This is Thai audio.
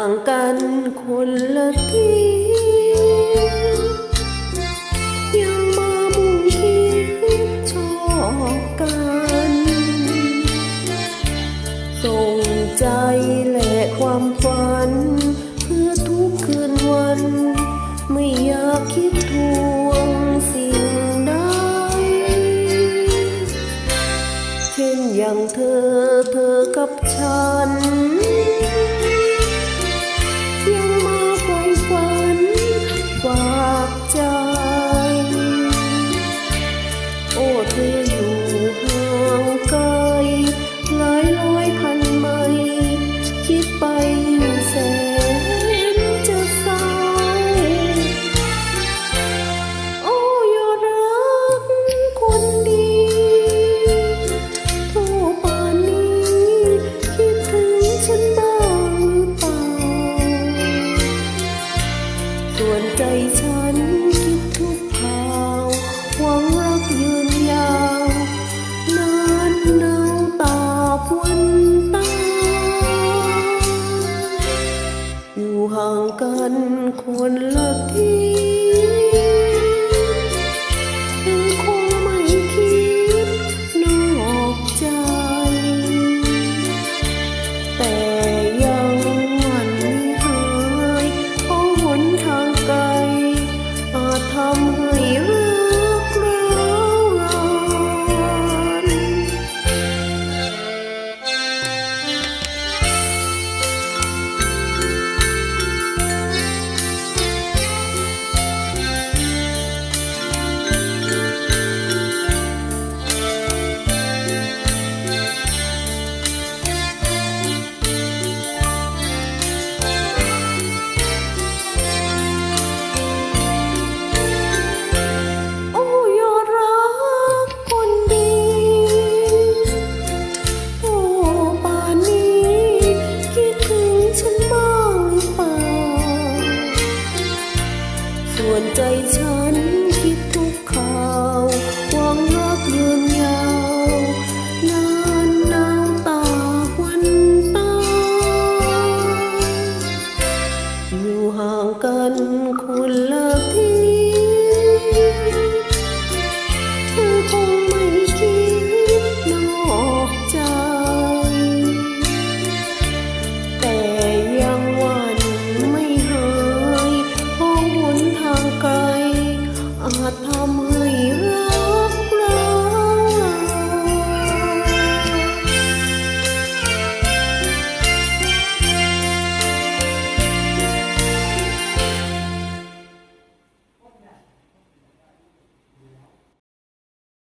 างกันคนละทียังมาบุงคิดชอบกันส่งใจแหละความฝัน เพื่อทุกคืนวัน ไม่อยากคิดทวงสิ่งใดเช่นอย่างเธอเธอกับฉัน โอ้เธออยู่ห่างไกลหลายร้อยพันไมล์คิดไปยิ่งแสนจะเศร้าโอ้ยอดรักคนดีโทรป่านนี้คิดถึงฉันบ้างหรือเปล่าส่วนใจฉัน ห่างกันคนละที่ยัง ส่วนใจฉันคิดทุกข่าวหวังรักยืนยาวนานนาวตาวันตา อยู่ห่างกันคนละที่ อาจทำให้